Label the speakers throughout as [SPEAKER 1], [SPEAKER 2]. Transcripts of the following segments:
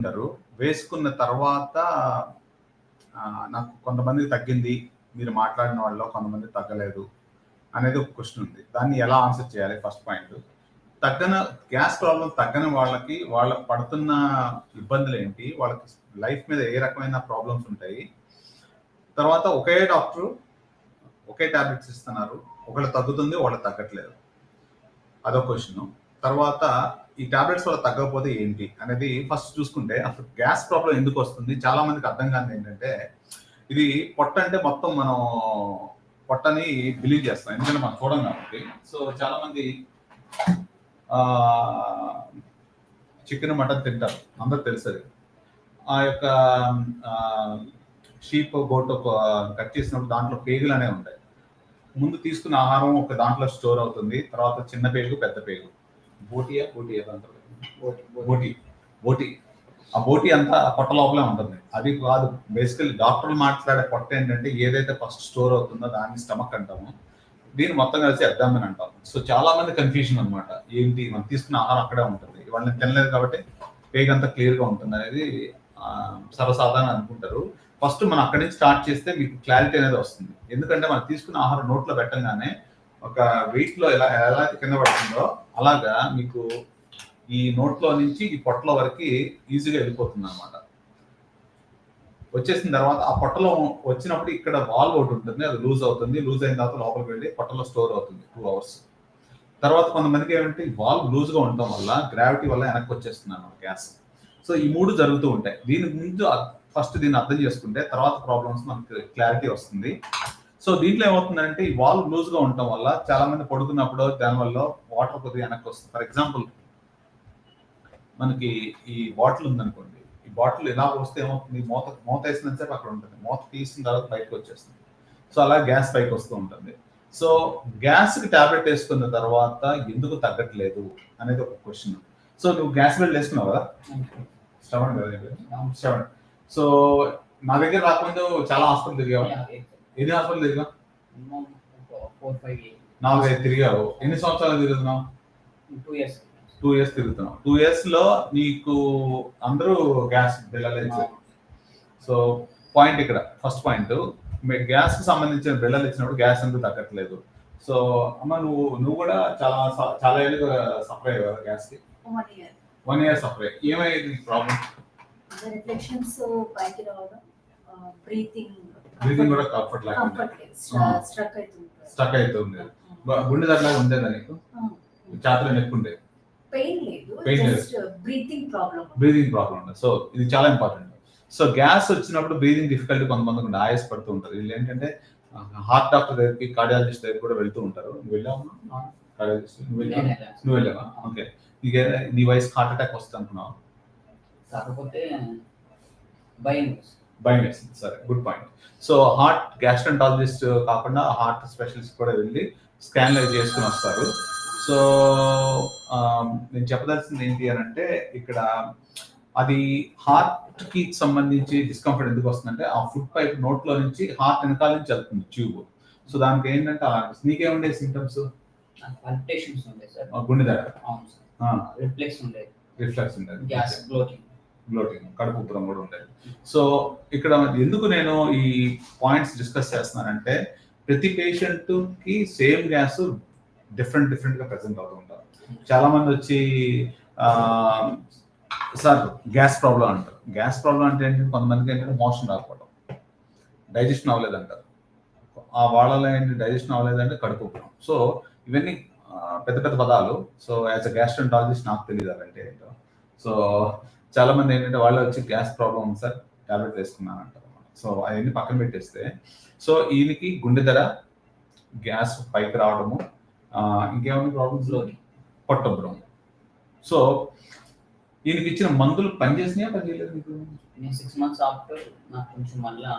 [SPEAKER 1] ఉంటారు. వేసుకున్న తర్వాత నాకు కొంతమంది తగ్గింది. మీరు మాట్లాడిన వాళ్ళలో కొంతమంది తగ్గలేదు అనేది ఒక క్వశ్చన్ ఉంది. దాన్ని ఎలా ఆన్సర్ చేయాలి? First point. తగ్గన గ్యాస్ ప్రాబ్లం తగ్గని వాళ్ళకి వాళ్ళకి పడుతున్న ఇబ్బందులు ఏంటి? వాళ్ళకి లైఫ్ మీద ఏ రకమైన ప్రాబ్లమ్స్ ఉంటాయి? తర్వాత ఒకే డాక్టర్ ఒకే టాబ్లెట్స్ ఇస్తున్నారు. ఒకళ్ళు తగ్గుతుంది వాళ్ళు తగ్గట్లేదు. అదొక క్వశ్చన్. తర్వాత ఈ టాబ్లెట్స్ వల్ల తగ్గకపోతే ఏంటి అనేది ఫస్ట్ చూసుకుంటే అసలు గ్యాస్ ప్రాబ్లం ఎందుకు వస్తుంది? చాలా మందికి అర్థం కానీ ఏంటంటే ఇది పొట్ట అంటే మొత్తం మనం పొట్టని బిలీవ్ చేస్తాం. ఎందుకంటే మనం చూడం కాబట్టి. సో చాలా మంది చికెన్ మటన్ తింటారు. అందరు తెలుసది ఆ యొక్క షీప్ గోట్ కట్ చేసినప్పుడు దాంట్లో పేగులు అనేవి ఉంటాయి. ముందు తీసుకున్న ఆహారం ఒక దాంట్లో స్టోర్ అవుతుంది. తర్వాత చిన్న పేగు పెద్ద పేగు. బోటియా బోటి ఏదంటారు బోటి బోటి. ఆ బోటి అంతా పొట్ట లోపలే ఉంటుంది. అది కాదు బేసికల్ డాక్టర్లు మాట్లాడే పొట్ట ఏంటంటే ఏదైతే ఫస్ట్ స్టోర్ అవుతుందో దాన్ని స్టమక్ అంటాము. దీన్ని మొత్తం కలిసి అద్దామని అంటాం సో చాలా మంది కన్ఫ్యూజన్ అనమాట ఏంటి? మనం తీసుకున్న ఆహారం అక్కడే ఉంటుంది. వాళ్ళని తినలేదు కాబట్టి పేగ్ అంతా క్లియర్గా ఉంటుంది అనేది సర్వసాధారణ అనుకుంటారు. ఫస్ట్ మనం అక్కడి నుంచి స్టార్ట్ చేస్తే మీకు క్లారిటీ అనేది వస్తుంది. ఎందుకంటే మనం తీసుకున్న ఆహారం నోట్లో పెట్టగానే ఒక వెయిట్లో ఎలా ఎలా అయితే కింద పడుతుందో అలాగా మీకు ఈ నోట్లో నుంచి ఈ పొట్టలో వరకు ఈజీగా వెళ్ళిపోతుంది అనమాట వచ్చేసిన తర్వాత ఆ పొట్టలో వచ్చినప్పుడు ఇక్కడ వాల్వ్ ఒకటి ఉంటుంది అది లూజ్ అవుతుంది. లూజ్ అయిన తర్వాత లోపలికి వెళ్ళి పొట్టలో స్టోర్ అవుతుంది టూ అవర్స్ తర్వాత కొంతమందికి ఏమంటే ఈ వాల్వ్ లూజ్గా ఉండటం వల్ల గ్రావిటీ వల్ల వెనక్కి వచ్చేస్తుంది అనమాట గ్యాస్ సో ఈ మూడు జరుగుతూ ఉంటాయి. దీని ముందు ఫస్ట్ దీన్ని అర్థం చేసుకుంటే తర్వాత ప్రాబ్లమ్స్ మనకి క్లారిటీ వస్తుంది. సో దీంట్లో ఏమవుతుందంటే ఈ వాల్వ్ లూజ్గా ఉండటం వల్ల చాలా మంది పడుకున్నప్పుడు దానివల్ల వాటర్ కొద్దిగా వెనక్కి వస్తుంది. ఫర్ ఎగ్జాంపుల్ మనకి ఈ బాటిల్ ఉందనుకోండి ఈ బాటిల్ ఇలా వస్తే ఏమవుతుంది? మూత మూత వేసినంతసేపు అక్కడ ఉంటుంది. మూత తీసిన తర్వాత బయటకు వచ్చేస్తుంది. సో అలా గ్యాస్ పైకి వస్తూ ఉంటుంది. సో గ్యాస్కి టాబ్లెట్ వేసుకున్న తర్వాత ఎందుకు తగ్గట్లేదు అనేది ఒక క్వశ్చన్. సో నువ్వు గ్యాస్ బిల్ వేసుకున్నావు కదా? శ్రవణ్ కదా? శ్రవణ్. సో నా దగ్గర రాకముందు చాలా హాస్పిటల్ తిరిగావు ఎన్ని హాస్పిటల్ తిరిగా నాలుగైదు తిరిగావు. ఎన్ని సంవత్సరాలు తిరుగుతున్నావు?
[SPEAKER 2] టూ ఇయర్స్
[SPEAKER 1] టూ ఇయర్స్ తిరుగుతున్నావు. టూ ఇయర్స్లో నీకు అందరూ గ్యాస్ బిల్లలు సో పాయింట్ ఇక్కడ. ఫస్ట్ పాయింట్ గ్యాస్కి సంబంధించిన బిల్లలు ఇచ్చినప్పుడు గ్యాస్ ఎందుకు తగ్గట్లేదు? సో అమ్మ నువ్వు నువ్వు కూడా చాలా స- చాలా ఏళ్ళు సఫర్ అయ్యావు కదా గ్యాస్కి?
[SPEAKER 3] One year
[SPEAKER 1] one year suffer అయ్యి ఏమైంది ప్రాబ్లం
[SPEAKER 3] రిఫ్లెక్షన్స్ పైకి రావడం బ్రీతింగ్
[SPEAKER 1] బ్రీతింగ్ కూడా కంఫర్ట్ లేకుండా
[SPEAKER 3] స్ట్రక్ అవుతుంది
[SPEAKER 1] బ- గుండె దట్లాగా ఉండేదా నీకు? చేతలో నొప్పి ఉండేది
[SPEAKER 3] పెయిన్ లేదు.
[SPEAKER 1] Pain లేదు.
[SPEAKER 3] Breathing problem
[SPEAKER 1] breathing problem so ఇది చాలా ఇంపార్టెంట్ సో గ్యాస్ వచ్చినప్పుడు బ్రీదింగ్ డిఫికల్టీ కొంతమందికి ఉంటుంది ఆయాస పడుతూ ఉంటారు. వీళ్ళు ఏంటంటే హార్ట్ డాక్టర్ దగ్గరికి కార్డియాలజిస్ట్ దగ్గర కూడా వెళ్తూ ఉంటారు. నువ్వు వెళ్ళావు కార్డియాలజిస్ట్ నువ్వు వెళ్ళావు? నువ్వు వెళ్ళావా? ఓకే. నీకు నీ వయసుకి హార్ట్ అటాక్ వస్తుంది అనుకున్నావు
[SPEAKER 2] కాకపోతే భయం
[SPEAKER 1] వేసింది సరే good point so heart gastroenterologist కాకుండా హార్ట్ స్పెషలిస్ట్ కూడా వెళ్ళి స్కాన్ అవి చేసుకుని వస్తారు. సో నేను చెప్పదలసింది ఏంటి అని అంటే ఇక్కడ అది హార్ట్కి సంబంధించి డిస్కంఫర్ట్ ఎందుకు వస్తుందంటే ఆ ఫుడ్ పైప్ నోట్లో నుంచి హార్ట్ వెనకాల నుంచి వెళ్తుంది ట్యూబ్ సో దానికి ఏంటంటే నీకేముండే సిమ్టమ్స్
[SPEAKER 2] సార్.
[SPEAKER 1] గుండె
[SPEAKER 2] రిఫ్లెక్స్ ఉండేది
[SPEAKER 1] రిఫ్లెక్స్ ఉండేది
[SPEAKER 2] గ్యాస్ బ్లోటింగ్
[SPEAKER 1] బ్లోటింగ్ కడుపు ఉబ్బరం కూడా ఉండేది. సో ఇక్కడ ఎందుకు నేను ఈ పాయింట్స్ డిస్కస్ చేస్తున్నానంటే ప్రతి పేషెంట్కి సేమ్ గ్యాస్ డిఫరెంట్ డిఫరెంట్గా ప్రెసెంట్ అవుతూ ఉంటారు. చాలా మంది వచ్చి సార్ గ్యాస్ ప్రాబ్లం అంటారు. గ్యాస్ ప్రాబ్లం అంటే ఏంటంటే కొంతమందికి ఏంటంటే మోషన్ రాకపోవడం. డైజెషన్ అవ్వలేదు అంటారు ఆ వాళ్ళలో ఏంటి? డైజెషన్ అవ్వలేదంటే కడుపు ఉబ్బరం. సో ఇవన్నీ పెద్ద పెద్ద పదాలు. సో యాజ్ అ గ్యాస్ట్రంటాలజిస్ట్ నాకు తెలియదు అంటే ఏంటో. సో చాలా మంది ఏంటంటే వాళ్ళు వచ్చి గ్యాస్ ప్రాబ్లం ఉంది సార్ టాబ్లెట్ వేసుకున్నాను అంటారు సో అవన్నీ పక్కన పెట్టేస్తే సో ఈయనకి గుండె ధర గ్యాస్ పైకి రావడము ఇంకేమైనా ప్రాబ్లమ్స్. పొట్టబ్బరం సో ఈయనకి ఇచ్చిన మందులు పనిచేసినాయా పనిచేయలేదు మీకు?
[SPEAKER 2] నేను సిక్స్ మంత్స్ ఆఫ్టర్ నాకు కొంచెం మళ్ళా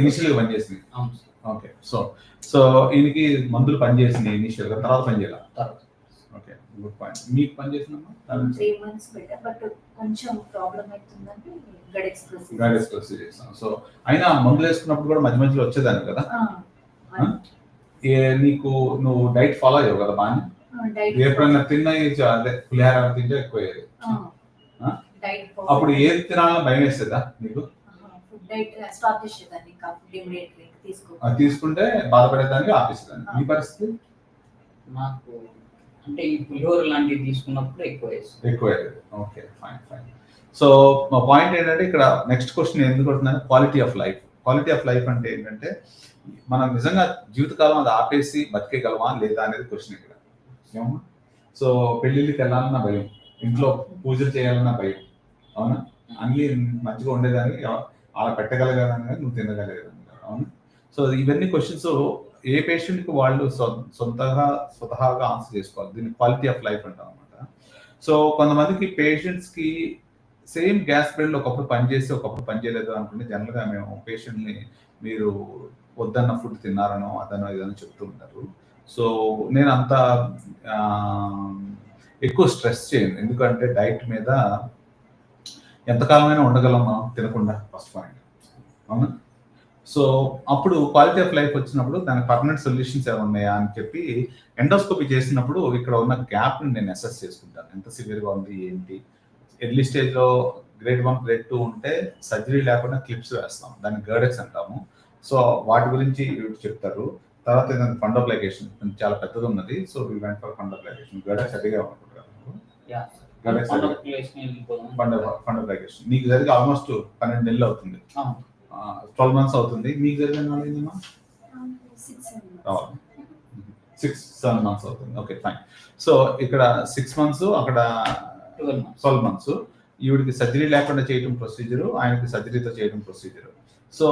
[SPEAKER 1] ఇనిషియల్గా పనిచేసినాయి
[SPEAKER 2] అవును సార్.
[SPEAKER 1] ఓకే సో సో ఈయనకి మందులు పనిచేసినాయి ఇనిషియల్గా తర్వాత పనిచేయాల
[SPEAKER 2] తర్వాత.
[SPEAKER 1] ఓకే గుడ్ పాయింట్ మీకు పనిచేసిందమ్మా
[SPEAKER 3] త్రీ మంత్స్ బెటర్ బట్ కొంచెం ప్రాబ్లం అవుతుందంటే గడ్ ఎక్స్ప్రెస్
[SPEAKER 1] సో అయినా మందులు వేసుకున్నప్పుడు కూడా మధ్య మధ్యలో వచ్చేదాన్ని కదా? ఏ నీకు నువ్వు డైట్ ఫాలో అయ్యావు కదా బాగా
[SPEAKER 3] డైట్
[SPEAKER 1] ఎప్పుడైనా తిన్న అదే పులిహార తింటే ఎక్కువ అప్పుడు ఏది తినాలని భయం వేస్తుందా నీకు? తీసుకుంటే బాధపడేదానికి ఆపేసేదాన్ని. ఈ పరిస్థితి?
[SPEAKER 2] నాకు అంటే ఈ పులిహోర లాంటివి తీసుకున్నప్పుడు ఎక్కువ వేస్తుంది
[SPEAKER 1] ఎక్కువ ఓకే ఫైన్ ఫైన్ సో మా పాయింట్ ఏంటంటే ఇక్కడ నెక్స్ట్ క్వశ్చన్ ఎందుకు వస్తుందంటే quality of life quality of life అంటే ఏంటంటే మనం నిజంగా జీవితకాలం అది ఆపేసి బతికేయగలమా లేదా అనేది క్వశ్చన్ ఇక్కడ. ఏమన్నా సో పెళ్ళిళ్ళకి వెళ్ళాలన్న భయం. ఇంట్లో పూజలు చేయాలన్న భయం. అవునా? అన్ని మంచిగా ఉండేదాన్ని. అలా పెట్టగలగాలని కానీ నువ్వు తినగలిగేదాన్ని. అవును? అవునా సో ఇవన్నీ క్వశ్చన్స్ ఏ పేషెంట్కి వాళ్ళు సొంతగా స్వతహాగా ఆన్సర్ చేసుకోవాలి? దీన్ని క్వాలిటీ ఆఫ్ లైఫ్ అంటాం అనమాట సో కొంతమందికి పేషెంట్స్కి సేమ్ గ్యాస్ బ్రెడ్ ఒకప్పుడు పనిచేసి ఒకప్పుడు పని చేయలేదు అనుకుంటే జనరల్గా మేము పేషెంట్ని మీరు వద్దన్న ఫుడ్ తిన్నారనో అదనో ఇదనో చెప్తూ ఉంటారు. సో నేను అంత ఎక్కువ స్ట్రెస్ చేయను. ఎందుకంటే డైట్ మీద ఎంతకాలమైనా ఉండగలం మనం తినకుండా ఫస్ట్ పాయింట్ అవునా? సో అప్పుడు క్వాలిటీ ఆఫ్ లైఫ్ వచ్చినప్పుడు దానికి పర్మనెంట్ సొల్యూషన్స్ ఏమైనా ఉన్నాయా అని చెప్పి ఎండోస్కోపీ చేసినప్పుడు ఇక్కడ ఉన్న గ్యాప్ని నేను అసెస్ చేసుకుంటాను. ఎంత సివియర్గా ఉంది ఏంటి? ఎర్లీ స్టేజ్లో గ్రేడ్ వన్ గ్రేడ్ టూ ఉంటే సర్జరీ లేకుండా క్లిప్స్ వేస్తాం. దాన్ని గర్డెక్స్ అంటాము. సో వాటి గురించి చెప్తారు. తర్వాత ఏదైనా ఫండ్ అప్లికేషన్ చాలా పెద్దది ఉన్నది. So we went for fund application గర్డెక్స్ అడిగా అనుకుంటున్నాను ఫండ్ అప్లికేషన్ నీకు జరిగి ఆల్మోస్ట్ పన్నెండు నెలలు అవుతుంది. ట్వెల్వ్ మంత్స్ అవుతుంది. మీకు జరిగిన
[SPEAKER 3] సిక్స్
[SPEAKER 1] రావాలి సిక్స్ సెవెన్ మంత్స్ అవుతుంది. ఓకే ఫైన్ సో ఇక్కడ సిక్స్ మంత్స్ అక్కడ
[SPEAKER 2] 12 months.
[SPEAKER 1] ట్వెల్వ్ మంత్స్ ఈవిడికి సర్జరీ లేకుండా చేయడం ప్రొసీజర్ ఆయనకి సర్జరీతో చేయడం ప్రొసీజర్ సో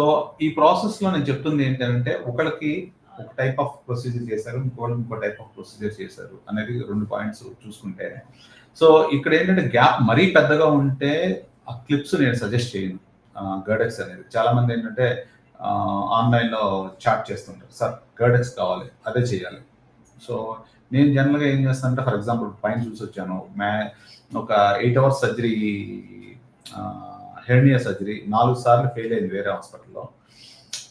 [SPEAKER 1] ఈ ప్రాసెస్లో నేను చెప్తుంది ఏంటంటే ఒకరికి ఒక టైప్ ఆఫ్ ప్రొసీజర్ చేశారు ఇంకోళ్ళు ఇంకో టైప్ ఆఫ్ ప్రొసీజర్ చేశారు అనేది రెండు పాయింట్స్ చూసుకుంటే సో ఇక్కడ ఏంటంటే గ్యాప్ మరీ పెద్దగా ఉంటే ఆ క్లిప్స్ నేను సజెస్ట్ చేయను. గర్డెక్స్ అనేది. చాలా మంది ఏంటంటే ఆన్లైన్లో చాట్ చేస్తుంటారు. సార్ గర్డెక్స్ కావాలి అదే చేయాలి. సో నేను జనరల్గా ఏం చేస్తానంటే ఫర్ ఎగ్జాంపుల్ పైన చూసి వచ్చాను. మ్యా ఒక eight hours surgery hernia surgery నాలుగు సార్లు ఫెయిల్ అయింది వేరే హాస్పిటల్లో.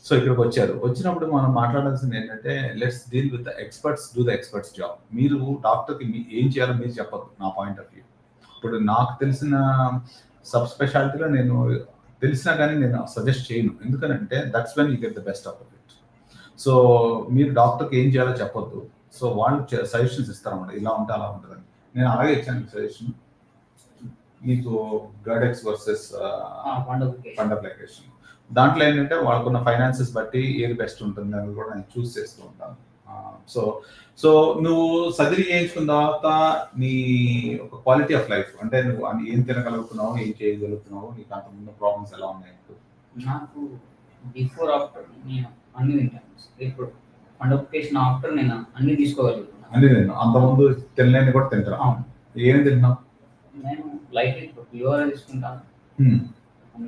[SPEAKER 1] సో ఇక్కడికి వచ్చారు. వచ్చినప్పుడు మనం మాట్లాడాల్సింది ఏంటంటే let's deal with the experts do the experts job. మీరు డాక్టర్కి మీ ఏం చేయాలో మీరు చెప్పదు నా పాయింట్ ఆఫ్ వ్యూ. ఇప్పుడు నాకు తెలిసిన సబ్ స్పెషాలిటీలో నేను తెలిసినా కానీ నేను సజెస్ట్ చేయను. ఎందుకనంటే that's when you get the best of it so మీరు డాక్టర్కి ఏం చేయాలో చెప్పొద్దు. సో వాళ్ళు సజెషన్స్ ఇస్తారన్నమాట. ఇలా ఉంటే అలా ఉంటుందని. నేను అలాగే ఇచ్చాను సజెషన్ మీకు గర్డెక్స్ వర్సెస్. ఫండ్ అప్లికేషన్ దాంట్లో ఏంటంటే వాళ్ళకున్న ఫైనాన్సెస్ బట్టి ఏది బెస్ట్ ఉంటుంది అని కూడా నేను చూస్ చేస్తూ ఉంటాను. సో సో నువ్వు సర్జరీ చేయించుకున్న తర్వాత నీ ఒక క్వాలిటీ ఆఫ్ లైఫ్ అంటే నువ్వు ఏం తినగలుగుతున్నావు ఏం చేయగలుగుతున్నావు నీకు అంత ముందు ప్రాబ్లమ్స్ ఎలా ఉన్నాయి?
[SPEAKER 2] నాకు బిఫోర్ ఆఫ్టర్ నేను అన్ని తింటాను. ఇప్పుడు పండగ ప్లేస్ ఆఫ్టర్ నేను అన్ని తీసుకోగలుగుతున్నాను.
[SPEAKER 1] అన్ని తిన్నావు అంత ముందు తినలేని కూడా తింటారు?
[SPEAKER 2] అవును.
[SPEAKER 1] ఏం తింటున్నావు?
[SPEAKER 2] నేను లైట్ ఇప్పుడు పులిహోర తీసుకుంటాను.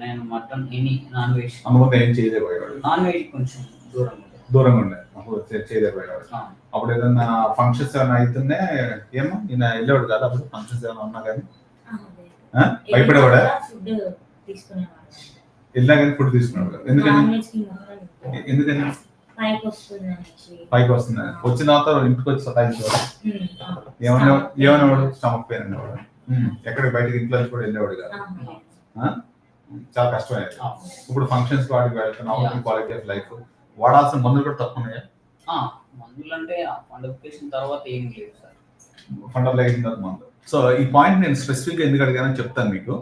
[SPEAKER 2] నేను మటన్ ఎనీ నాన్ వెజ్
[SPEAKER 1] ముందు ఏం చేయలేకపోయేవాడు
[SPEAKER 2] నాన్ వెజ్ కొంచెం దూరం ఉంటుంది
[SPEAKER 1] దూరంగా ఉండే. చేయలేకపోయేవాడు. అప్పుడు ఏదన్నా ఫంక్షన్స్ ఏమైనా అవుతుందే ఏమో? నేను వెళ్ళేవాడు కాదు అప్పుడు ఫంక్షన్స్ ఏమైనా ఉన్నా కానీ? భయపడేవాడా? వెళ్ళినా కానీ ఫుడ్ తీసుకున్నాడు. ఎందుకని? ఎందుకని?
[SPEAKER 4] పైకి వస్తుంది?
[SPEAKER 1] వచ్చిన తర్వాత ఇంటికి వచ్చి సతాయించేవాడు. ఏమన్నా ఏమనేవాడు? స్టమక్ పెయిన్ అనేవాడు. ఎక్కడికి? బయటకి ఇంట్లో కూడా వెళ్ళేవాడు కాదు.
[SPEAKER 4] ఆహా.
[SPEAKER 1] చాలా కష్టమయ్యేది
[SPEAKER 2] అవును.
[SPEAKER 1] ఇప్పుడు ఫంక్షన్స్ వాడికి వెళ్తున్నావు
[SPEAKER 2] Yeah.
[SPEAKER 1] క్వాలిటీ ఆఫ్ లైఫ్ వాడాల్సిన మందులు కూడా తక్కువ ఉన్నాయా?
[SPEAKER 2] మందులు అంటే పండగ ప్లేస్ తర్వాత ఏం లేదు సార్.
[SPEAKER 1] ఫండల్ లైఫ్ మందు. సో ఈ పాయింట్ నేను స్పెసిఫిక్గా ఎందుకు అడిగానని చెప్తాను మీకు.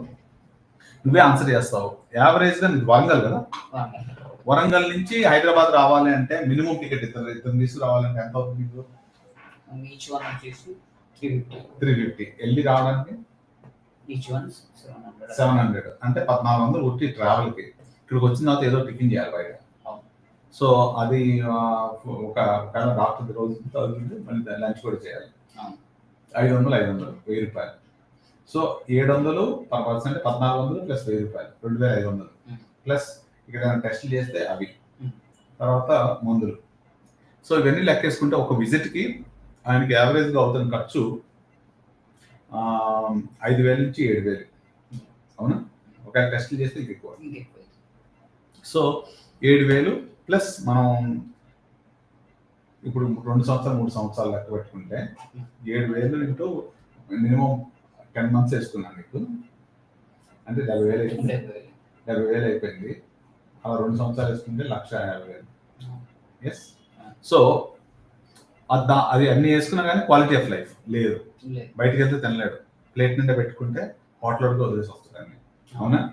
[SPEAKER 1] నువ్వే ఆన్సర్ చేస్తావు. యావరేజ్గా నీకు వరంగల్ కదా? వరంగల్. నుంచి హైదరాబాద్ రావాలి అంటే మినిమం టికెట్ ఇద్దరు ఇద్దరు తీసుకు రావాలంటే ఎంత అవుతుంది మీకు?
[SPEAKER 2] ఈచ్ వన్ వచ్చేసి త్రీ ఫిఫ్టీ
[SPEAKER 1] త్రీ ఫిఫ్టీ వెళ్ళి రావడానికి
[SPEAKER 2] each one seven hundred
[SPEAKER 1] seven hundred అంటే పద్నాలుగు వందలు ఉట్టి ట్రావెల్కి. ఇక్కడికి వచ్చిన తర్వాత ఏదో టిఫిన్ చేయాలి బయట. సో అది ఒక ఒకవేళ డాక్టర్ రోజు తగ్గింది మళ్ళీ లంచ్ కూడా చేయాలి. ఐదు వందలు ఐదు వందలు వెయ్యి రూపాయలు. సో ఏడు వందలు పర్ పర్సన్ అంటే పద్నాలుగు వందలు ప్లస్ వెయ్యి రూపాయలు రెండు వేల ఐదు వందలు. ప్లస్ ఇక్కడ టెస్ట్లు చేస్తే అవి. తర్వాత మందులు. సో ఇవన్నీ లెక్కేసుకుంటే ఒక visit కి ఆయనకి యావరేజ్గా అవుతున్న ఖర్చు ఐదు వేల నుంచి ఏడు వేలు. అవునా? ఒక టెస్ట్లు చేస్తే
[SPEAKER 2] ఇంకెక్కువ.
[SPEAKER 1] సో ఏడు వేలు ప్లస్ మనం ఇప్పుడు రెండు సంవత్సరాలు మూడు సంవత్సరాలు లెక్క పెట్టుకుంటే ఏడు వేలు ఇంటూ మినిమం టెన్ మంత్స్ వేసుకున్నాను నీకు. అంటే డెబ్బై వేలు అయిపోయింది.
[SPEAKER 2] డెబ్బై వేలు.
[SPEAKER 1] అయిపోయింది. అలా రెండు సంవత్సరాలు వేసుకుంటే లక్ష యాభై వేలు. ఎస్ సో అది అది అన్ని వేసుకున్నా కానీ క్వాలిటీ ఆఫ్ లైఫ్ లేదు. బయటికి వెళ్తే తినలేడు. ప్లేట్ నిండా పెట్టుకుంటే హోటల్కి వదిలేసి వస్తుంది అవునా?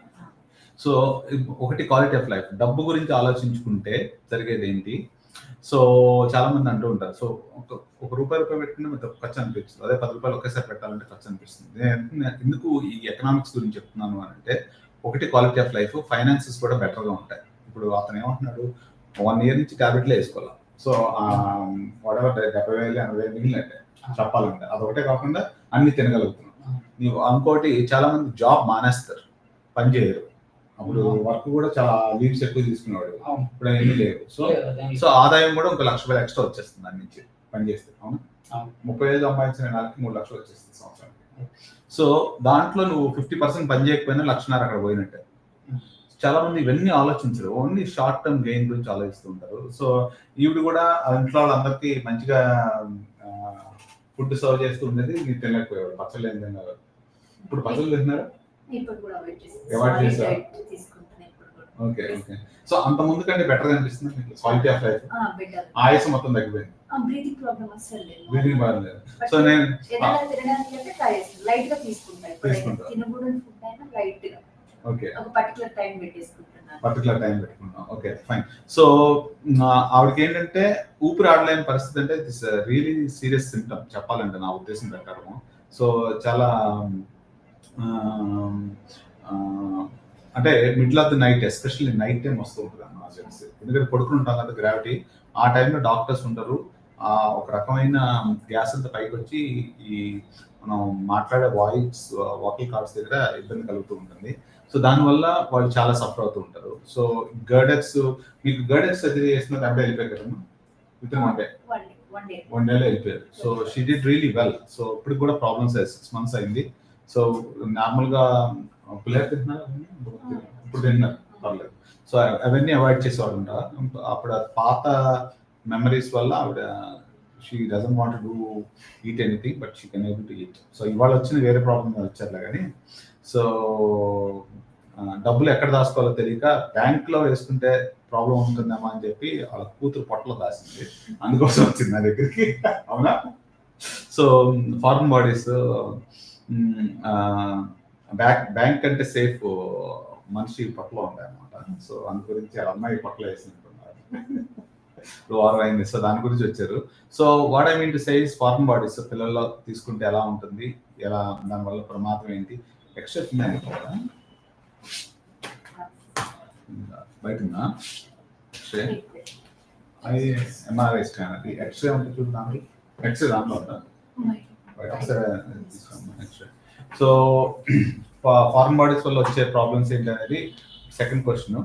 [SPEAKER 1] సో ఒకటి క్వాలిటీ ఆఫ్ లైఫ్ డబ్బు గురించి ఆలోచించుకుంటే జరిగేది ఏంటి సో చాలా మంది అంటూ ఉంటారు. సో ఒక ఒక రూపాయి రూపాయి పెట్టుకుంటే మీకు ఖర్చు అనిపిస్తుంది. అదే పది రూపాయలు ఒకేసారి పెట్టాలంటే ఖర్చు అనిపిస్తుంది. ఎందుకు ఈ ఎకనామిక్స్ గురించి చెప్తున్నాను అని అంటే ఒకటి క్వాలిటీ ఆఫ్ లైఫ్ ఫైనాన్సెస్ కూడా బెటర్గా ఉంటాయి. ఇప్పుడు అతను ఏమంటున్నాడు? వన్ ఇయర్ నుంచి ట్యాబ్లెట్లే వేసుకోవాలి? సో వాడెవర్ డెబ్బై వేలు ఎనభై వేలు మిగిలినట్టే. చెప్పాలంటే. అదొకటే కాకుండా అన్ని తినగలుగుతున్నాం. నీవు ఇంకోటి చాలా మంది జాబ్ మానేస్తారు. పని చేయరు. అప్పుడు వర్క్ కూడా చాలా లీవ్స్ ఎక్కువ తీసుకునేవాడు. ఇప్పుడు ఏమీ లేవు సో సో ఆదాయం కూడా ఒక లక్ష వేలు ఎక్స్ట్రా వచ్చేస్తుంది దాని నుంచి పని చేస్తే. అవును. ముప్పై వేలు సంపాదించిన నెలకి మూడు లక్షలు వచ్చేస్తుంది సంవత్సరానికి. సో దాంట్లో నువ్వు ఫిఫ్టీ పర్సెంట్ పని చేయకపోయినా లక్షన్నర అక్కడ పోయినట్టే. చాలా మంది ఇవన్నీ ఆలోచించరు. ఓన్లీ షార్ట్ టర్మ్ గెయిన్ గురించి ఆలోచిస్తూ ఉంటారు. సో ఈవిడ కూడా ఇంట్లో వాళ్ళందరికీ మంచిగా ఫుడ్ సర్వ్ చేస్తూ ఉండేది. మీరు తినలేకపోయేవాడు పచ్చళ్ళు ఏం తిన్నారు? ఇప్పుడు పచ్చళ్ళు తింటున్నారు?
[SPEAKER 3] ఇప్పుడు కూడా అవాయిడ్ చేస్తాను.
[SPEAKER 1] Avoid
[SPEAKER 3] Solid
[SPEAKER 1] చేస్తారా?
[SPEAKER 3] diet తీసుకుంటున్నాను ఇప్పుడు కూడా.
[SPEAKER 1] Okay okay. సో అంత ముందు కంటే బెటర్ అనిపిస్తుంది మీకు? క్వాలిటీ ఆఫ్ లైఫ్
[SPEAKER 3] బెటర్
[SPEAKER 1] ఆయుస్ మొత్తం తగ్గిపోయింది.
[SPEAKER 3] బ్రీతింగ్ ప్రాబ్లమ్ అసలు లేదు.
[SPEAKER 1] బ్రీతింగ్ సో నేను
[SPEAKER 3] ఏదైనా తినడానికి అంటే ట్రై చేస్తాను. లైట్గా తీసుకుంటాను ఎప్పుడైనా
[SPEAKER 1] తీసుకుంటా.
[SPEAKER 3] తినకూడని ఫుడ్ అయినా లైట్గా.
[SPEAKER 1] ఓకే.
[SPEAKER 3] ఒక పర్టికులర్ టైం పెట్టేసుకుంటున్నాను.
[SPEAKER 1] Particular time okay fine so ఆవిడకి ఏంటంటే ఊపిరి ఆడలేని పరిస్థితి అంటే దిస్ రియలీ సీరియస్ సిమ్టమ్ చెప్పాలంటే నా ఉద్దేశం ప్రకారం సో చాలా అంటే middle of the night especially night time వస్తూ ఉంటుంది అన్న నాకు తెలిసి ఎందుకంటే పడుకుని ఉంటాం కదా గ్రావిటీ ఆ టైంలో డాక్టర్స్ ఉంటారు. ఆ ఒక రకమైన గ్యాస్ అంతా పైకి వచ్చి ఈ మనం మాట్లాడే వాయిస్ వాకల్ కార్డ్స్ దగ్గర ఇబ్బంది కలుగుతూ ఉంటుంది. సో దానివల్ల వాళ్ళు చాలా సఫర్ అవుతూ ఉంటారు. సో గర్డెక్స్ మీకు గర్డెక్స్ సర్జరీ చేసిన వెంటనే వెళ్ళిపోయారు కదా విత్ వన్ డే?
[SPEAKER 3] వన్
[SPEAKER 1] డేలో వెళ్ళిపోయారు. So she did really well so ఇప్పుడు కూడా ప్రాబ్లమ్స్ సిక్స్ మంత్స్ అయింది. సో నార్మల్గా పిల్లలు తింటున్నారు ఇప్పుడు తిన్నారు పర్లేదు. సో అవన్నీ అవాయిడ్ చేసేవాడు అప్పుడు పాత మెమరీస్ వల్ల ఆవిడ she doesn't want do eat anything but she can able to eat so ఇవాళ వచ్చిన వేరే ప్రాబ్లమ్ వచ్చారులే కానీ. సో డబ్బులు ఎక్కడ దాచుకోవాలో తెలియక బ్యాంక్లో వేసుకుంటే ప్రాబ్లం ఉంటుందేమో అని చెప్పి వాళ్ళ కూతురు పొట్టలో దాచింది. అందుకోసం వచ్చింది నా దగ్గరికి. అవునా? So foreign bodies bank bank కంటే సేఫ్ మనిషి పొట్టలో ఉంటాయి అనమాట సో అందు గురించి ఆ అమ్మాయి పొట్టలో వేసినట్టున్నారు. వారం అయింది. సో దాని గురించి వచ్చారు. So what I mean to says foreign bodies పిల్లల్లో తీసుకుంటే ఎలా ఉంటుంది? ఎలా దానివల్ల ప్రమాదం ఏంటి? ఉన్నాయి బయట ఉందా ఎక్స్రే అది ఎంఆర్ఐ స్కాన్ అది ఎక్స్రే ఉంటుంది దాంట్లో. ఎక్స్రే దాంట్లో ఉందా? X-ray x-ray so foreign bodies వల్ల వచ్చే ప్రాబ్లమ్స్ ఏంటి అనేది సెకండ్ క్వశ్చన్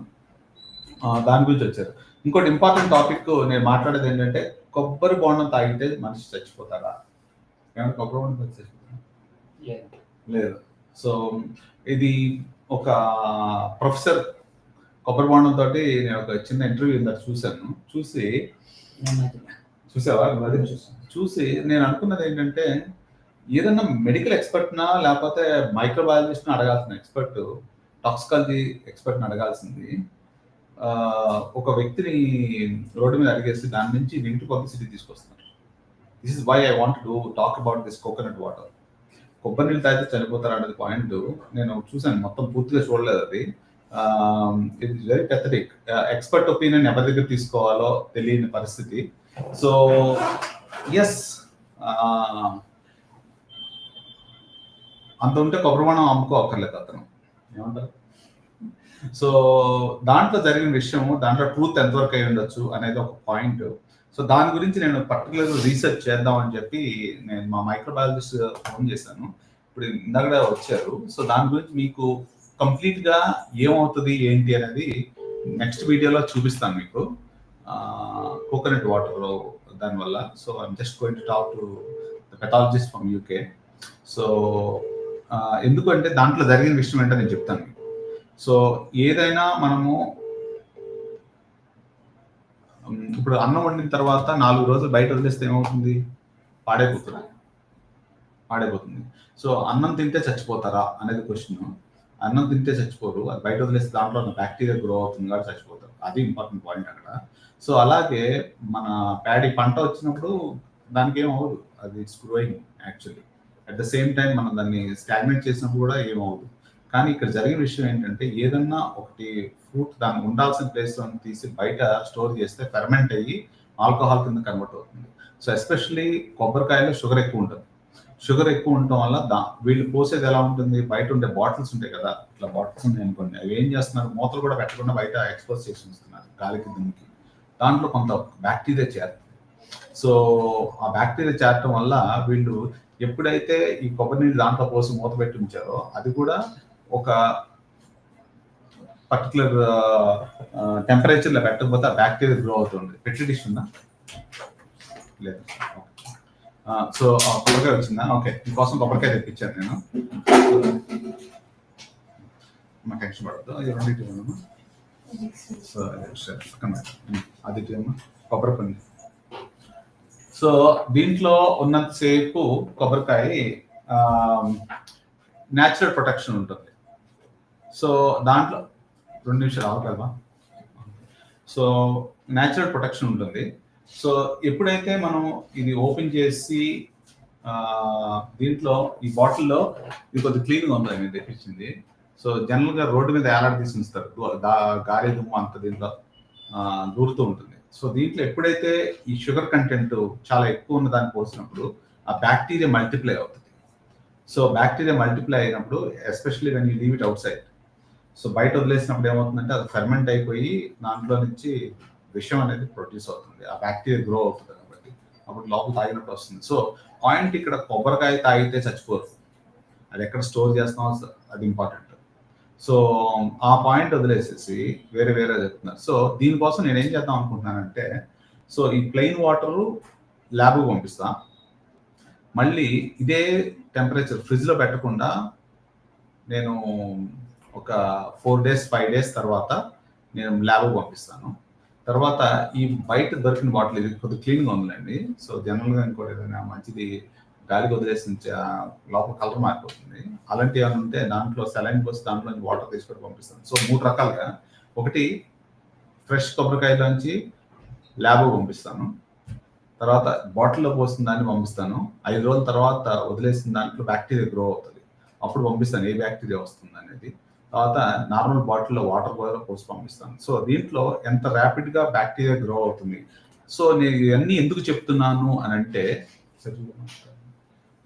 [SPEAKER 1] దాని గురించి వచ్చారు. ఇంకోటి ఇంపార్టెంట్ టాపిక్ నేను మాట్లాడేది ఏంటంటే కొబ్బరి బోండం తాగితే మనిషి చచ్చిపోతారా ఏమన్నా కొబ్బరి బోండం చచ్చిపోతారా
[SPEAKER 2] లేదు.
[SPEAKER 1] సో ఇది ఒక ప్రొఫెసర్ కొబ్బరి బోండం తోటి నేను ఒక చిన్న ఇంటర్వ్యూ ఇందాక చూశాను. చూసి చూసావా? చూసి నేను అనుకున్నది ఏంటంటే ఏదన్నా మెడికల్ ఎక్స్పర్ట్నా లేకపోతే మైక్రోబయాలజిస్ట్ని అడగాల్సిన ఎక్స్పర్ట్ టాక్సికాలజీ ఎక్స్పర్ట్ని అడగాల్సింది. ఒక వ్యక్తిని రోడ్డు మీద అడిగేసి దాని నుంచి నెగిటివ్ పబ్లిసిటీ తీసుకొస్తున్నారు. This is why I want to talk about this coconut water కొబ్బరి నీళ్ళు తాగితే చనిపోతారు అనేది పాయింట్ నేను చూశాను మొత్తం పూర్తిగా చూడలేదు అది. It is very pathetic expert opinion ఎవరి దగ్గర తీసుకోవాలో తెలియని పరిస్థితి. సో ఎస్ అంత ఉంటే కొబ్బరి అమ్ముకో అమ్ముకోక్కర్లేదు అతను. ఏమంటారు? సో దాంట్లో జరిగిన విషయం దాంట్లో ట్రూత్ ఎంతవరకు అయి ఉండొచ్చు అనేది ఒక పాయింట్ సో దాని గురించి నేను పర్టికులర్ రీసెర్చ్ చేద్దాం అని చెప్పి నేను మా మైక్రోబయాలజిస్ట్ ఫోన్ చేశాను. ఇప్పుడు ఇందాక వచ్చారు. సో దాని గురించి మీకు కంప్లీట్గా ఏమవుతుంది ఏంటి అనేది నెక్స్ట్ వీడియోలో చూపిస్తాను మీకు. కోకోనట్ వాటర్ దానివల్ల. So I'm just going to talk to the pathologist from UK so ఎందుకంటే దాంట్లో జరిగిన విషయం ఏంటో నేను చెప్తాను. సో ఏదైనా మనము ఇప్పుడు అన్నం వండిన తర్వాత నాలుగు రోజులు బయట వదిలేస్తే ఏమవుతుంది? పాడైపోతుంది. పాడైపోతుంది. సో అన్నం తింటే చచ్చిపోతారా అనేది క్వశ్చన్ అన్నం తింటే చచ్చిపోరు. అది బయట వదిలేస్తే దాంట్లో ఉన్న బ్యాక్టీరియా గ్రో అవుతుంది కాబట్టి చచ్చిపోతారు. అది ఇంపార్టెంట్ పాయింట్ అక్కడ. సో అలాగే మన ప్యాడీ పంట వచ్చినప్పుడు దానికి ఏం అవ్వదు. అది it's growing actually at the same time మనం దాన్ని స్టాగ్నేట్ చేసినప్పుడు కూడా ఏం కానీ ఇక్కడ జరిగిన విషయం ఏంటంటే ఏదన్నా ఒకటి ఫ్రూట్ దాన్ని ఉండాల్సిన ప్లేస్లో తీసి బయట స్టోర్ చేస్తే ఫెర్మెంట్ అయ్యి ఆల్కహాల్ కింద కన్వర్ట్ అవుతుంది. సో ఎస్పెషల్లీ కొబ్బరికాయలో షుగర్ ఎక్కువ ఉంటుంది. షుగర్ ఎక్కువ ఉండటం వల్ల దా వీళ్ళు పోసేది ఎలా ఉంటుంది? బయట ఉండే బాటిల్స్ ఉంటాయి కదా ఇట్లా బాటిల్స్ ఉన్నాయి అనుకోండి అవి ఏం చేస్తున్నారు? మూతలు కూడా పెట్టకుండా బయట ఎక్స్పోజ్ చేసి ఉంచుతున్నారు గాలికి దుమ్ముకి. దాంట్లో కొంత బ్యాక్టీరియా చేరుతుంది. సో ఆ బ్యాక్టీరియా చేరటం వల్ల వీళ్ళు ఎప్పుడైతే ఈ కొబ్బరి నీళ్ళు దాంట్లో పోసి మూత పెట్టి ఉంచారో అది కూడా ఒక పర్టికులర్ టెంపరేచర్లో పెట్టకపోతే ఆ బ్యాక్టీరియా గ్రో అవుతుంది. పెట్టి డిష్ ఉందా లేదు సో కొబ్బరికాయ వచ్చిందా? ఓకే. మీకోసం కొబ్బరికాయ తెప్పించాను నేను. మా టెన్షన్ పడద్దు. ఇవ్వనమ్మా. సో అదే సరే. కొబ్బరి పండి. సో దీంట్లో ఉన్నంతసేపు కొబ్బరికాయ న్యాచురల్ ప్రొటెక్షన్ ఉంటుంది. సో దాంట్లో రెండు నిమిషాలు ఆగలవా సో న్యాచురల్ ప్రొటెక్షన్ ఉంటుంది. సో ఎప్పుడైతే మనం ఇది ఓపెన్ చేసి దీంట్లో ఈ బాటిల్లో ఇది కొద్ది క్లీన్గా ఉంది మీరు తెప్పించింది. సో జనరల్గా రోడ్డు మీద ఏలాడ తీసి ఉంచుతారు గాలి దుమ్ము అంత దీంట్లో దూరుతూ ఉంటుంది. సో దీంట్లో ఎప్పుడైతే ఈ షుగర్ కంటెంట్ చాలా ఎక్కువ ఉన్న దాన్ని పోసినప్పుడు ఆ బ్యాక్టీరియా మల్టిప్లై అవుతుంది. సో బ్యాక్టీరియా మల్టిప్లై అయినప్పుడు especially when you leave it outside so బయట వదిలేసినప్పుడు ఏమవుతుందంటే అది ఫెర్మెంట్ అయిపోయి దాంట్లో నుంచి విషయం అనేది ప్రొడ్యూస్ అవుతుంది. ఆ బ్యాక్టీరియా గ్రో అవుతుంది కాబట్టి. అప్పుడు లోపల తాగినప్పుడు వస్తుంది. సో పాయింట్ ఇక్కడ కొబ్బరికాయ తాగితే చచ్చిపోరు. అది ఎక్కడ స్టోర్ చేస్తామో అది ఇంపార్టెంట్. సో ఆ పాయింట్ వదిలేసేసి వేరే వేరే చెప్తున్నారు. సో దీనికోసం నేను ఏం చేద్దాం అనుకుంటున్నానంటే సో ఈ ప్లెయిన్ వాటర్ ల్యాబ్కి పంపిస్తా. మళ్ళీ ఇదే టెంపరేచర్ ఫ్రిడ్జ్లో పెట్టకుండా నేను ఒక ఫోర్ డేస్ ఫైవ్ డేస్ తర్వాత నేను ల్యాబ్కి పంపిస్తాను. తర్వాత ఈ బయట దొరికిన బాటిల్ ఇది కొద్దిగా క్లీన్గా ఉందండి సో జనరల్గా ఇంకోటి ఏదైనా మంచిది గాలికి వదిలేసి లోపల కలర్ మారిపోతుంది. అలాంటి ఏమైనా ఉంటే దాంట్లో సెలైన్ పోసి దాంట్లో వాటర్ తీసుకొని పంపిస్తాను. సో మూడు రకాలుగా. ఒకటి ఫ్రెష్ కొబ్బరికాయలోంచి ల్యాబ్కి పంపిస్తాను. తర్వాత బాటిల్లో పోసిన దాన్ని పంపిస్తాను. ఐదు రోజుల తర్వాత వదిలేసిన దాంట్లో బ్యాక్టీరియా గ్రో అవుతుంది. అప్పుడు పంపిస్తాను ఏ బ్యాక్టీరియా వస్తుంది అనేది. తర్వాత నార్మల్ బాటిల్లో వాటర్ కూడా పోసి పంపిస్తాను. సో దీంట్లో ఎంత ర్యాపిడ్గా బ్యాక్టీరియా గ్రో అవుతుంది. సో నేను ఇవన్నీ ఎందుకు చెప్తున్నాను అని అంటే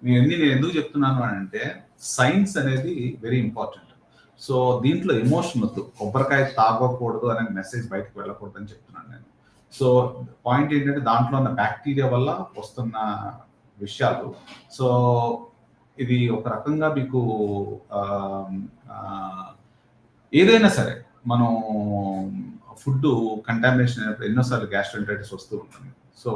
[SPEAKER 1] నేను నేను ఎందుకు చెప్తున్నాను అని అంటే సైన్స్ అనేది వెరీ ఇంపార్టెంట్ సో దీంట్లో ఎమోషన్ వద్దు. కొబ్బరికాయ తాగకూడదు అనే మెసేజ్ బయటకు వెళ్ళకూడదు అని చెప్తున్నాను నేను. సో పాయింట్ ఏంటంటే దాంట్లో ఉన్న బ్యాక్టీరియా వల్ల వస్తున్న విషయాలు. సో ఇది ఒక రకంగా మీకు ఏదైనా సరే మనం ఫుడ్ కంటామినేషన్ అయినప్పుడు ఎన్నోసార్లు గ్యాస్ట్రెంటైటిస్ వస్తూ ఉంటుంది. సో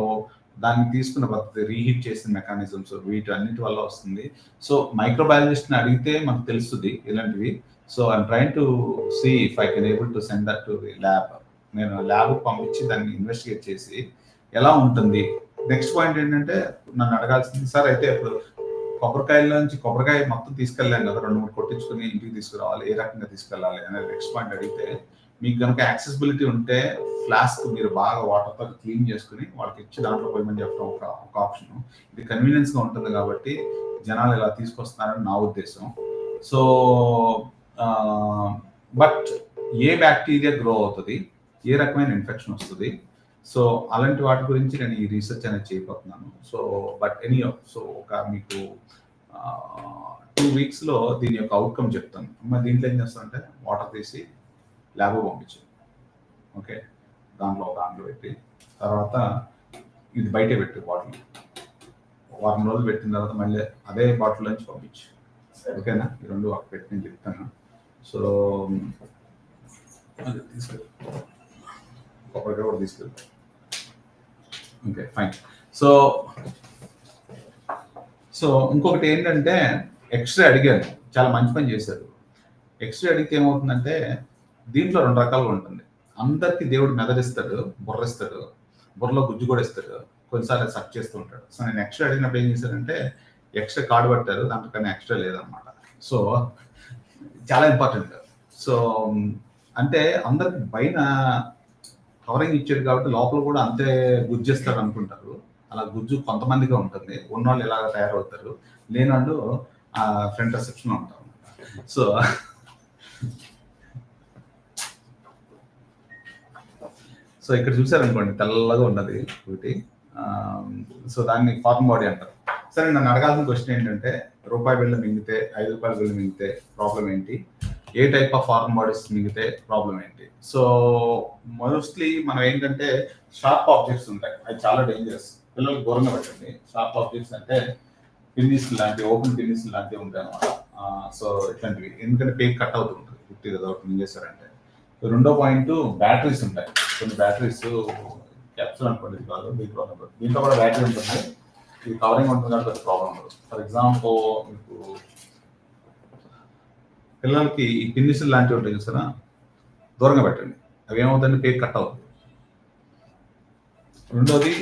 [SPEAKER 1] దాన్ని తీసుకున్న పద్ధతి రీహీట్ చేసిన మెకానిజమ్స్ వీటి అన్నిటి వల్ల వస్తుంది. సో మైక్రోబయాలజిస్ట్ని అడిగితే మనకు తెలుస్తుంది ఇలాంటివి. So I'm trying to see if I can able to send that to lab నేను ల్యాబ్కి పంపించి దాన్ని ఇన్వెస్టిగేట్ చేసి ఎలా ఉంటుంది. నెక్స్ట్ పాయింట్ ఏంటంటే నన్ను అడగాల్సింది సార్ అయితే ఇప్పుడు కొబ్బరికాయల నుంచి కొబ్బరికాయ మొత్తం తీసుకెళ్ళాం కదా రెండు మూడు కొట్టించుకుని ఇంటికి తీసుకురావాలి ఏ రకంగా తీసుకెళ్ళాలి అనేది నెక్స్ట్ పాయింట్ అడిగితే మీకు కనుక యాక్సెసిబిలిటీ ఉంటే ఫ్లాస్క్ మీరు బాగా వాటర్తో క్లీన్ చేసుకుని వాళ్ళకి ఇచ్చి దాంట్లో పోయమని చెప్పడం ఒక ఒక ఆప్షన్ ఇది కన్వీనియన్స్గా ఉంటుంది కాబట్టి జనాలు ఇలా తీసుకొస్తున్నారని నా ఉద్దేశం. సో బట్ ఏ బ్యాక్టీరియా గ్రో అవుతుంది? ఏ రకమైన ఇన్ఫెక్షన్ వస్తుంది? సో అలాంటి వాటి గురించి నేను ఈ రీసెర్చ్ అనేది చేయబోతున్నాను. సో బట్ ఎనీ సో ఒక మీకు టూ వీక్స్లో దీని యొక్క అవుట్కమ్ చెప్తాను. మరి దీంట్లో ఏం చేస్తానంటే వాటర్ తీసి ల్యాబ్ పంపించు ఓకే దాంట్లో ఒక దాంట్లో పెట్టి తర్వాత ఇది బయటే పెట్టు బాటిల్ వారం రోజులు పెట్టిన తర్వాత మళ్ళీ అదే బాటిల్ నుంచి పంపించు. ఓకేనా ఈ రెండు పెట్టి నేను చెప్తాను. సో అది తీసుకెళ్ళి. కొబ్బరికాయ కూడా తీసుకెళ్తాం. Okay fine. సో సో ఇంకొకటి ఏంటంటే ఎక్స్రే అడిగాను చాలా మంచి పని చేశారు. ఎక్స్రే అడిగితే ఏమవుతుందంటే దీంట్లో రెండు రకాలుగా ఉంటుంది. అందరికీ దేవుడు మెదడిస్తాడు బుర్రిస్తాడు బుర్రలో గుజ్జు కూడా ఇస్తాడు. కొన్నిసార్లు సక్ చేస్తూ ఉంటాడు. సో నేను ఎక్స్ట్రా అడిగినప్పుడు ఏం చేశానంటే ఎక్స్ట్రా కార్డు పట్టారు. దాంట్లో కానీ ఎక్స్ట్రా లేదనమాట సో చాలా ఇంపార్టెంట్. సో అంటే అందరికి పైన కవరింగ్ ఇచ్చాడు కాబట్టి లోపల కూడా అంతే గుజ్జేస్తాడు అనుకుంటారు. అలా గుజ్జు కొంతమందిగా ఉంటుంది. ఉన్నవాళ్ళు ఇలాగ తయారవుతారు? లేని వాళ్ళు ఫ్రంట్ రిసెప్షన్ ఉంటారు సో సో ఇక్కడ చూసారనుకోండి తెల్లగా ఉన్నది ఒకటి సో దాన్ని ఫార్మ్ బాడీ అంటారు. సరే నన్ను అడగాల్సిన క్వశ్చన్ ఏంటంటే రూపాయి బిళ్ళ మింగితే ఐదు రూపాయల బిళ్ళ మింగితే ప్రాబ్లం ఏంటి? ఏ టైప్ ఆఫ్ ఫారెన్ బాడీస్ మిగితే ప్రాబ్లం ఏంటి? సో మోస్ట్లీ మనం ఏంటంటే షార్ప్ ఆబ్జెక్ట్స్ ఉంటాయి. అవి చాలా డేంజరస్ పిల్లలకు దూరంగా పెట్టండి. షార్ప్ ఆబ్జెక్ట్స్ అంటే పిన్నిస్ లాంటివి ఓపెన్ పిన్నిస్ లాంటివి ఉంటాయి అనమాట సో ఇట్లాంటివి. ఎందుకంటే పేక్ కట్ అవుతుంటుంది ఫిఫ్టీ కదా ఒకటి చేశారంటే రెండో పాయింట్ బ్యాటరీస్ ఉంటాయి. కొన్ని బ్యాటరీస్ క్యాప్సూల్ అనుకోండి కాదు దీంట్లో దీంట్లో కూడా బ్యాటరీ ఉంటుంది ఇది కవరింగ్ ఉంటుంది కాబట్టి ప్రాబ్లం ఉండదు ఫర్ ఎగ్జాంపుల్ మీకు పిల్లలకి ఈ పిన్నిస్ లాంటివి ఉంటాయి చూసారా? దూరంగా పెట్టండి. అవి ఏమవుతుంది పేక్ కట్ అవుతుంది రెండోది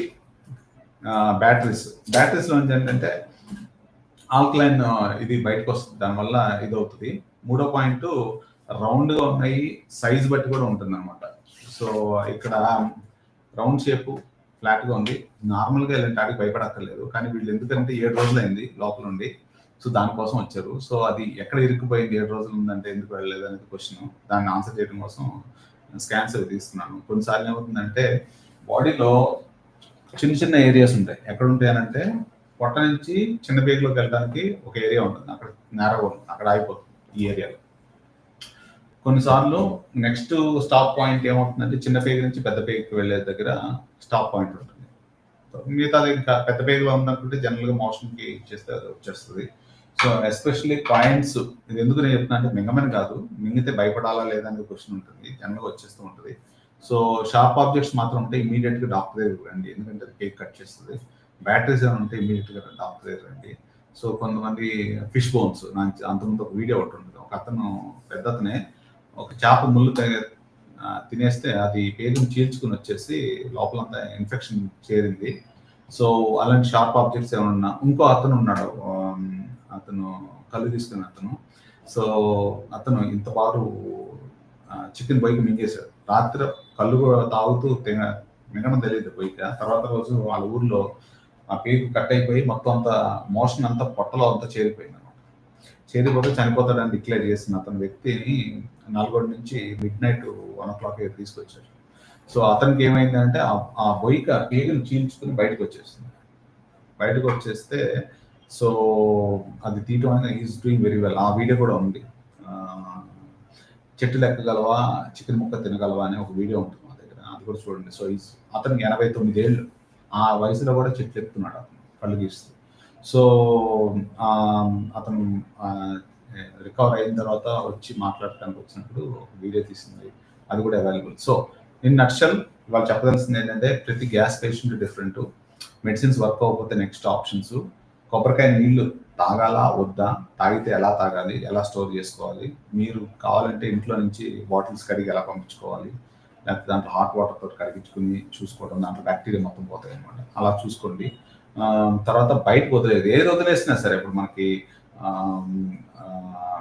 [SPEAKER 1] బ్యాటరీస్ బ్యాటరీస్లో ఏంటంటే ఆల్కలైన్ ఇది బయటకు వస్తుంది. దానివల్ల ఇది అవుతుంది మూడో పాయింట్ రౌండ్గా ఉన్నాయి. సైజ్ బట్టి కూడా ఉంటుంది అనమాట సో ఇక్కడ రౌండ్ షేప్ ఫ్లాట్గా ఉంది. నార్మల్గా ఇలాంటి వాటికి భయపడక్కర్లేదు. కానీ వీళ్ళు ఎందుకంటే ఏడు రోజులు అయింది లోపల నుండి సో దానికోసం వచ్చారు. సో అది ఎక్కడ ఇరుక్కుపోయింది ఏడు రోజులు ఉందంటే ఎందుకు వెళ్ళలేదు అనేది క్వశ్చన్ దాన్ని ఆన్సర్ చేయడం కోసం స్కాన్స్ అవి తీస్తున్నాను. కొన్నిసార్లు ఏమవుతుందంటే బాడీలో చిన్న చిన్న ఏరియాస్ ఉంటాయి. ఎక్కడ ఉంటాయి అని అంటే పొట్ట నుంచి చిన్న పేగులోకి వెళ్ళడానికి ఒక ఏరియా ఉంటుంది. అక్కడ నేరగా ఉంటుంది. అక్కడ ఆగిపోతుంది ఈ ఏరియాలో కొన్నిసార్లు నెక్స్ట్ స్టాప్ పాయింట్ ఏమవుతుందంటే చిన్న పేగు నుంచి పెద్ద పేగుకి వెళ్ళే దగ్గర స్టాప్ పాయింట్ ఉంటుంది. మిగతా మిగతాది ఇంకా పెద్ద పేగులో ఉందనుకుంటే జనరల్గా మోషన్కి చేస్తే అది వచ్చేస్తుంది. సో ఎస్పెషల్లీ పాయింట్స్ ఇది ఎందుకు నేను చెప్తున్నా అంటే మింగమని కాదు మింగితే భయపడాలా లేదా క్వశ్చన్ ఉంటుంది జనరల్గా వచ్చేస్తూ ఉంటుంది. సో షార్ప్ ఆబ్జెక్ట్స్ మాత్రం ఉంటే ఇమీడియట్గా డాక్టర్ దగ్గర రండి ఎందుకంటే అది కేక్ కట్ చేస్తుంది. బ్యాటరీస్ ఏమైనా ఉంటే ఇమీడియట్గా డాక్టర్ దగ్గర రండి. సో కొంతమంది ఫిష్ బోన్స్ నాకు అంతకుముందు ఒక వీడియో ఒకటి ఉంటుంది ఒక అతను పెద్ద అతనే ఒక చేప ముళ్ళు తినేస్తే అది పేరుని చీల్చుకుని వచ్చేసి లోపలంతా ఇన్ఫెక్షన్ చేరింది. సో అలాంటి షార్ప్ ఆబ్జెక్ట్స్ ఏమైనా ఉన్నా ఇంకో అతను ఉన్నాడు అతను కళ్ళు తీసుకుని అతను. సో అతను ఇంత బారు చికెన్ బైక్ మింగేశాడు. రాత్రి కళ్ళు తాగుతూ తిన మిగడం తెలియదు బైక్. తర్వాత రోజు వాళ్ళ ఊర్లో ఆ పేగు కట్ అయిపోయి మొత్తం అంతా మోషన్ అంతా పొట్టలో అంతా చేరిపోయింది అనమాట చేరిపోతే చనిపోతాడని డిక్లేర్ చేసిన అతని వ్యక్తిని నల్గొండ నుంచి midnight one o'clock తీసుకొచ్చారు సో అతనికి ఏమైందంటే ఆ- బొయ్యిక పేగుని చీల్చుకుని బయటకు వచ్చేసింది. బయటకు వచ్చేస్తే సో అది తీయటం అనేది ఈజ్ డూయింగ్ వెరీ వెల్ ఆ వీడియో కూడా ఉంది. చెట్టు లెక్కగలవా చికెన్ ముక్క తినగలవా అనే ఒక వీడియో ఉంటుంది మా దగ్గర. అది కూడా చూడండి. సో ఈజ్ అతనికి ఎనభై తొమ్మిది ఏళ్ళు. ఆ వయసులో కూడా చెట్లు ఎక్కుతున్నాడు అతను కళ్ళు గీస్తూ. సో అతను రికవర్ అయిన తర్వాత వచ్చి మాట్లాడటానికి వచ్చినప్పుడు ఒక వీడియో తీసింది. అది కూడా అవైలబుల్ సో ఇన్ నక్షల్ వాళ్ళు చెప్పదలసింది ఏంటంటే ప్రతి gas patient different medicines work అవ్వకపోతే నెక్స్ట్ ఆప్షన్స్ కొబ్బరికాయ నీళ్ళు తాగాలా వద్దా? తాగితే ఎలా తాగాలి? ఎలా స్టోర్ చేసుకోవాలి? మీరు కావాలంటే ఇంట్లో నుంచి బాటిల్స్ కడిగి ఎలా పంపించుకోవాలి? లేకపోతే దాంట్లో హాట్ వాటర్ తోటి కడిగించుకుని చూసుకోవడం దాంట్లో బ్యాక్టీరియా మొత్తం పోతాయి అనమాట అలా చూసుకోండి. తర్వాత బయటకు వదిలేదు ఏది వదిలేసినా సరే ఇప్పుడు మనకి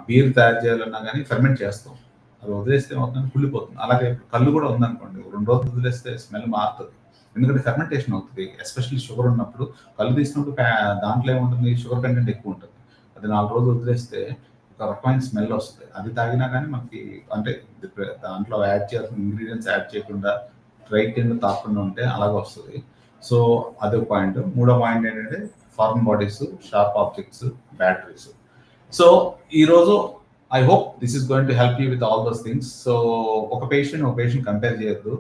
[SPEAKER 1] బీర్ తయారు చేయాలన్నా కానీ ఫెర్మెంట్ చేస్తాం. అది వదిలేస్తే మొత్తం కుళ్ళిపోతుంది. అలాగే కళ్ళు కూడా ఉందనుకోండి. రెండు రోజులు వదిలేస్తే స్మెల్ మారుతుంది. ఎందుకంటే ఫెర్మెంటేషన్ అవుతుంది ఎస్పెషల్లీ షుగర్ ఉన్నప్పుడు. కళ్ళు తీసినప్పుడు దాంట్లో ఏముంటుంది? షుగర్ కంటెంట్ ఎక్కువ ఉంటుంది. అది నాలుగు రోజులు వదిలేస్తే ఒక రకమైన స్మెల్ వస్తుంది. అది తాగినా కానీ మనకి అంటే దాంట్లో యాడ్ చేయాల్సిన ఇంగ్రీడియంట్స్ యాడ్ చేయకుండా రైట్ కింద తాకుండా ఉంటే అలాగే వస్తుంది. సో అదొక పాయింట్ మూడో పాయింట్ ఏంటంటే foreign bodies sharp objects batteries so ఈరోజు I hope this is going to help you with all those things so ఒక పేషెంట్ ఒక పేషెంట్ కంపేర్ చేయొద్దు.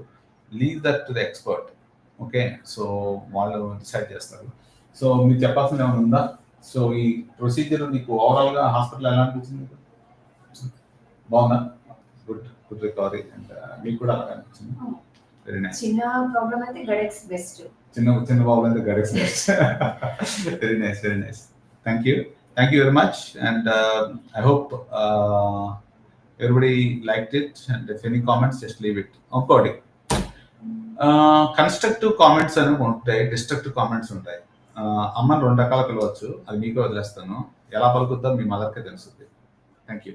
[SPEAKER 1] Leave that to the expert okay? So వాళ్ళు decide చేస్తారు. సో మీకు చెప్పాల్సిన ఏమైనా ఉందా? సో ఈ ప్రొసీజర్ మీకు ఓవరాల్గా హాస్పిటల్ ఎలా అనిపించింది? బాగుందా? Good good recovery. అండ్ మీకు కూడా అలాగే అనిపించింది? వెరీ నైస్
[SPEAKER 3] చిన్న ప్రాబ్లం అయితే గడెక్స్ బెస్ట్.
[SPEAKER 1] చిన్న చిన్న బాబు అయితే గడెక్స్ very nice very nice thank you thank you very much and I hope everybody like it and any comments just leave it ఇంకోటి కన్స్ట్రక్టివ్ కామెంట్స్ అనేవి ఉంటాయి డిస్ట్రక్టివ్ కామెంట్స్ ఉంటాయి. అమ్మని రెండు రకాల పిలవచ్చు అది మీకే వదిలేస్తాను. ఎలా పలుకుద్దో మీ మదర్కే తెలుస్తుంది థ్యాంక్ యూ